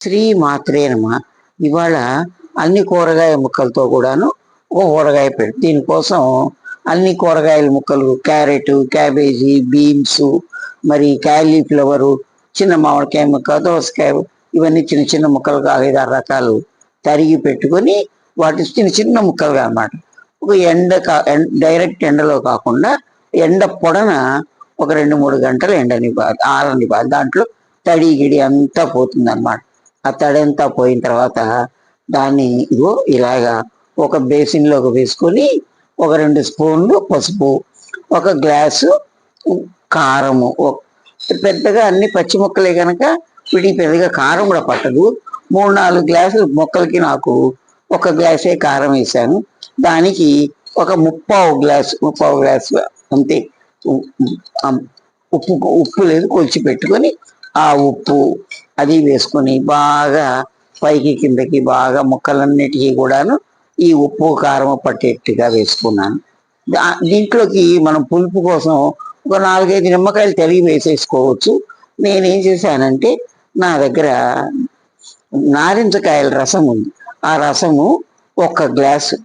శ్రీ మాత్రే ఇవాళ అన్ని కూరగాయ ముక్కలతో కూడాను ఒక కూరగాయ పెట్టు. దీనికోసం అన్ని కూరగాయల ముక్కలు క్యారెట్ క్యాబేజీ బీన్స్ మరి క్యాలీఫ్లవరు చిన్న మామిడికాయ ముక్క దోసకాయ ఇవన్నీ చిన్న చిన్న ముక్కలుగా ఐదారు రకాలు తరిగి పెట్టుకొని వాటి చిన్న చిన్న ముక్కలుగా అన్నమాట. ఒక ఎండ కా- డైరెక్ట్ ఎండలో కాకుండా ఎండ పొడన ఒక రెండు మూడు గంటలు ఎండనివ్వాలి ఆరనివ్వాలి దాంట్లో తడి గిడి అంతా పోతుంది అనమాట ఆ తడంతా పోయిన తర్వాత దాన్ని ఇగో ఇలాగా ఒక బేసిన్లోకి వేసుకొని ఒక రెండు స్పూన్లు పసుపు ఒక గ్లాసు కారము పెద్దగా అన్ని పచ్చి ముక్కలే కనుక వీటికి పెద్దగా కారం కూడా పట్టదు. మూడు నాలుగు గ్లాసులు మొక్కలకి నాకు ఒక గ్లాసే కారం వేసాను దానికి ఒక ముప్పావు గ్లాసు ముప్పావు గ్లాసు అంతే. ఉప్పు ఉప్పు లేదు కొలిచి పెట్టుకొని ఆ ఉప్పు అది వేసుకొని బాగా పైకి కిందకి బాగా ముక్కలన్నిటికీ కూడాను ఈ ఉప్పు కారం పట్టేట్టుగా వేసుకున్నాను. దీంట్లోకి మనం పులుపు కోసం ఒక నాలుగైదు నిమ్మకాయలు తరిగి వేసేసుకోవచ్చు. నేనేం చేశానంటే నా దగ్గర నారింజకాయల రసం ఉంది. ఆ రసము ఒక గ్లాసు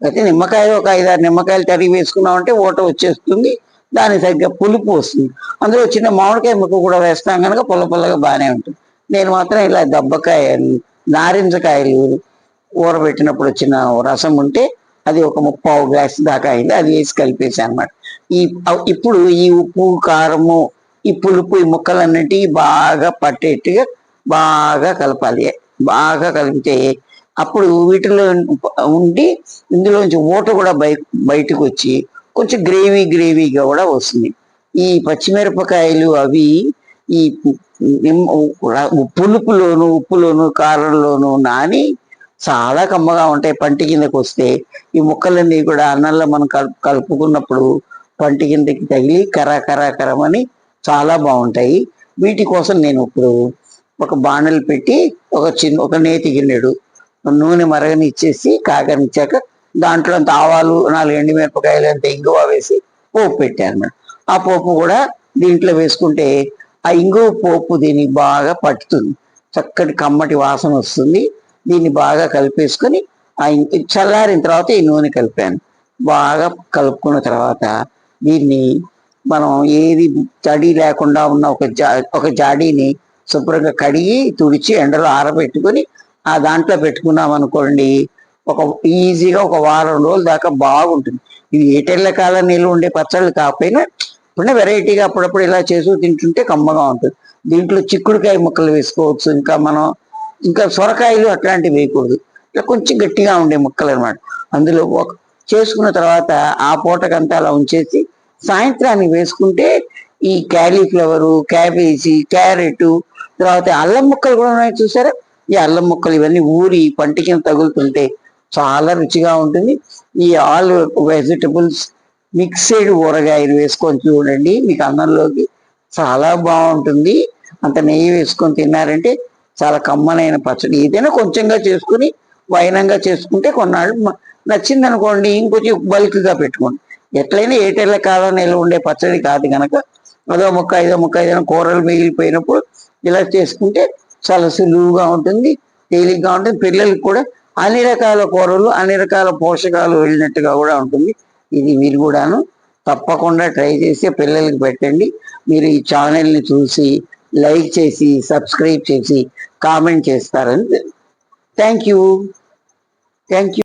అయితే నిమ్మకాయలు ఒక ఐదారు నిమ్మకాయలు తరిగి వేసుకున్నామంటే ఓట వచ్చేస్తుంది. దానికి తగ్గ పులుపు వస్తుంది. అందులో చిన్న మామిడికాయ ముక్క కూడా వేస్తాం కనుక పుల్ల పుల్లగా బాగానే ఉంటుంది. నేను మాత్రం ఇలా దబ్బకాయ నారింజకాయలు ఊరబెట్టినప్పుడు వచ్చిన రసం ఉంటే అది ఒక ముప్పావు గ్లాస్ దాకా అయింది. అది వేసి కలిపేసా అనమాట ఈ ఇప్పుడు ఈ ఉప్పు కారము ఈ పులుపు ఈ ముక్కలన్నిటికీ బాగా పట్టేట్టుగా బాగా కలపాలి. బాగా కలిపితే అప్పుడు వీటిలో ఉండి ఇందులోంచి ఊట కూడా బయ బయటకు వచ్చి కొంచెం గ్రేవీ గ్రేవీగా కూడా వస్తుంది. ఈ పచ్చిమిరపకాయలు అవి ఈ నిమ్మ- పులుపులోను ఉప్పులోను కారంలోను నాని చాలా కమ్మగా ఉంటాయి. పంటి కిందకి వస్తే ఈ ముక్కలన్నీ కూడా అన్నంలో మనం కలుపు కలుపుకున్నప్పుడు పంటి కిందకి తగిలి కరా కరా కరమని చాలా బాగుంటాయి. వీటి కోసం నేను ఇప్పుడు ఒక బాణలు పెట్టి ఒక చిన్న ఒక నేతి గిన్నెడు నూనె మరగని ఇచ్చేసి కాగనిచ్చాక దాంట్లో అంత ఆవాలు నాలుగు ఎండుమిరపకాయలు అంత ఇంగువ వేసి పోపు పెట్టాను ఆ పోపు కూడా దీంట్లో వేసుకుంటే ఆ ఇంగువ పోపు దీనికి బాగా పట్టుతుంది. చక్కటి కమ్మటి వాసన వస్తుంది. దీన్ని బాగా కలిపేసుకొని ఆ చల్లారిన తర్వాత ఈ నూనె కలిపాను. బాగా కలుపుకున్న తర్వాత దీన్ని మనం ఏది తడి లేకుండా ఉన్న ఒక జా ఒక జాడీని శుభ్రంగా కడిగి తుడిచి ఎండలో ఆరబెట్టుకొని ఆ దాంట్లో పెట్టుకున్నాం అనుకోండి ఒక ఈజీగా ఒక వారం రోజుల దాకా బాగుంటుంది. ఇది ఏటెళ్ళ కాలం నీళ్ళు ఉండే పచ్చళ్ళు కాకపోయినా ఇప్పుడే వెరైటీగా అప్పుడప్పుడు ఇలా చేసి తింటుంటే కమ్మగా ఉంటుంది. దీంట్లో చిక్కుడుకాయ ముక్కలు వేసుకోవచ్చు ఇంకా మనం ఇంకా సొరకాయలు అట్లాంటివి వేయకూడదు. ఇట్లా కొంచెం గట్టిగా ఉండే ముక్కలు అనమాట అందులో ఒక చేసుకున్న తర్వాత ఆ పూటకంతా అలా ఉంచేసి సాయంత్రానికి వేసుకుంటే ఈ క్యాలీఫ్లవరు క్యాబేజీ క్యారెట్ తర్వాత అల్లం ముక్కలు కూడా ఉన్నాయి చూసారా? ఈ అల్లం ముక్కలు ఇవన్నీ ఊరి పంటికి తగులుతుంటే చాలా రుచిగా ఉంటుంది. ఈ ఆల్ వెజిటబుల్స్ మిక్స్డ్ ఊరగాయలు వేసుకొని చూడండి. మీకు అన్నంలోకి చాలా బాగుంటుంది. అంత నెయ్యి వేసుకొని తిన్నారంటే చాలా కమ్మనైన పచ్చడి. ఏదైనా కొంచెంగా చేసుకుని వైనంగా చేసుకుంటే కొన్నాళ్ళు నచ్చింది అనుకోండి ఇంకొంచెం బల్క్గా పెట్టుకోండి. ఎట్లయినా ఏటేళ్ళ కాలం నిల్వ ఉండే పచ్చడి కాదు కనుక అదో ముక్క ఐదో ముక్క ఏదైనా కూరలు మిగిలిపోయినప్పుడు ఇలా చేసుకుంటే చాలా సులువుగా ఉంటుంది తేలిగ్గా ఉంటుంది. పిల్లలకి కూడా అన్ని రకాల కూరలు అన్ని రకాల పోషకాలు వెళ్ళినట్టుగా కూడా ఉంటుంది. ఇది మీరు కూడాను తప్పకుండా ట్రై చేసి పిల్లలకి పెట్టండి. మీరు ఈ ఛానల్ని చూసి లైక్ చేసి సబ్స్క్రైబ్ చేసి కామెంట్ చేస్తారని. Thank you. Thank you.